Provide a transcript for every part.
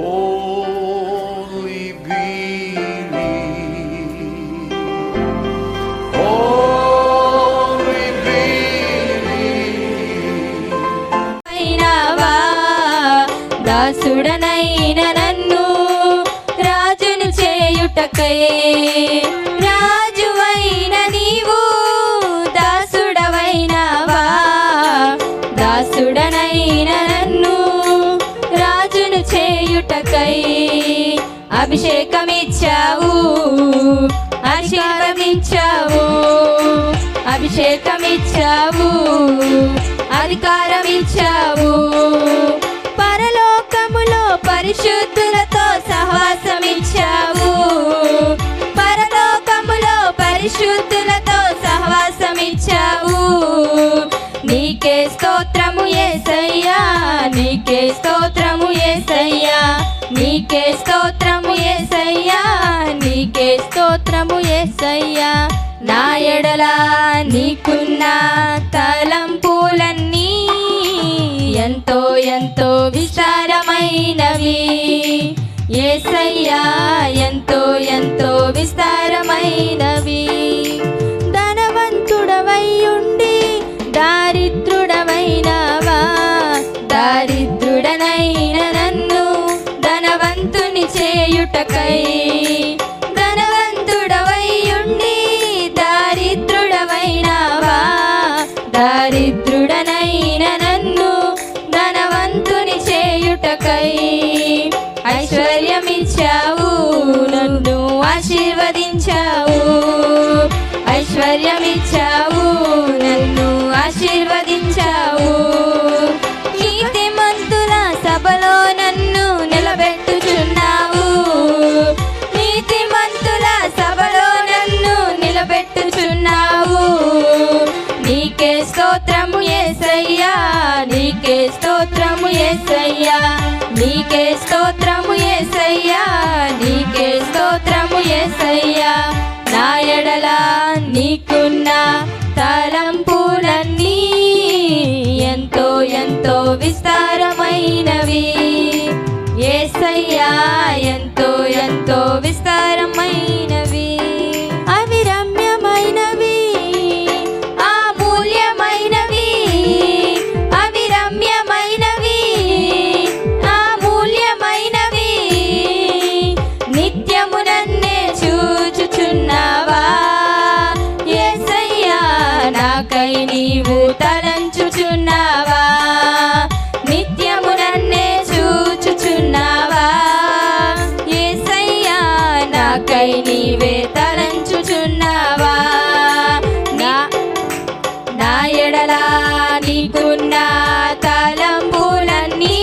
Only believe. Only believe. అయినావా దాసుడనైన నన్ను రాజును చేయుటకై రాజువైన నీవు దాసుడవైనవా దాసుడనైన నన్ను చేయుటకై అభిషేకమిచ్చావు అధికారమిచ్చావు అభిషేకమిచ్చావు అధికారమిచ్చావు. పరలోకములో పరిశుద్ధులతో సహవాసమిచ్చావు. పరలోకములో పరిశుద్ధులతో సహవాసమిచ్చావు. నీకే స్తోత్రము ఏసయ్యా నీకే స్తోత్రము ఏసయ్యా. నీకే స్తోత్రము ఏసయ్యా నీకే స్తోత్రము ఏసయ్యా. నా ఎడలా నీకున్న తలంపులన్నీ ఎంతో ఎంతో విచారమైనవి ఏసయ్యా ధనవంతుని చేయుటకై ధనవంతుడవైయుండి దారిద్రుడవైనావా? దారిద్రుడనైన నన్ను ధనవంతుని చేయుటకై ఐశ్వర్యమిచ్చావు నన్ను ఆశీర్వదించావు. ఐశ్వర్యమిచ్చావు స్తోత్రము ఏసయ్యా. నీకే స్తోత్రము ఏసయ్యా. నీకే స్తోత్రము ఏసయ్యా. నీకే స్తోత్రము ఏసయ్యా. నా ఎడల నీకున్న తలంపులన్నీ ఎంతో ఎంతో విస్తారమైనవి. ఏసయ్యా నీవే తలంచుచున్నావా నా నా ఎడలా నీకున్న తలంబులన్నీ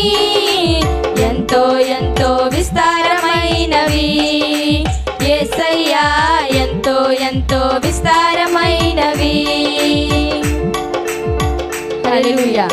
ఎంతో ఎంతో విస్తారమైనవి. ఏసయ్యా ఎంతో ఎంతో విస్తారమైనవి. హల్లెలూయా.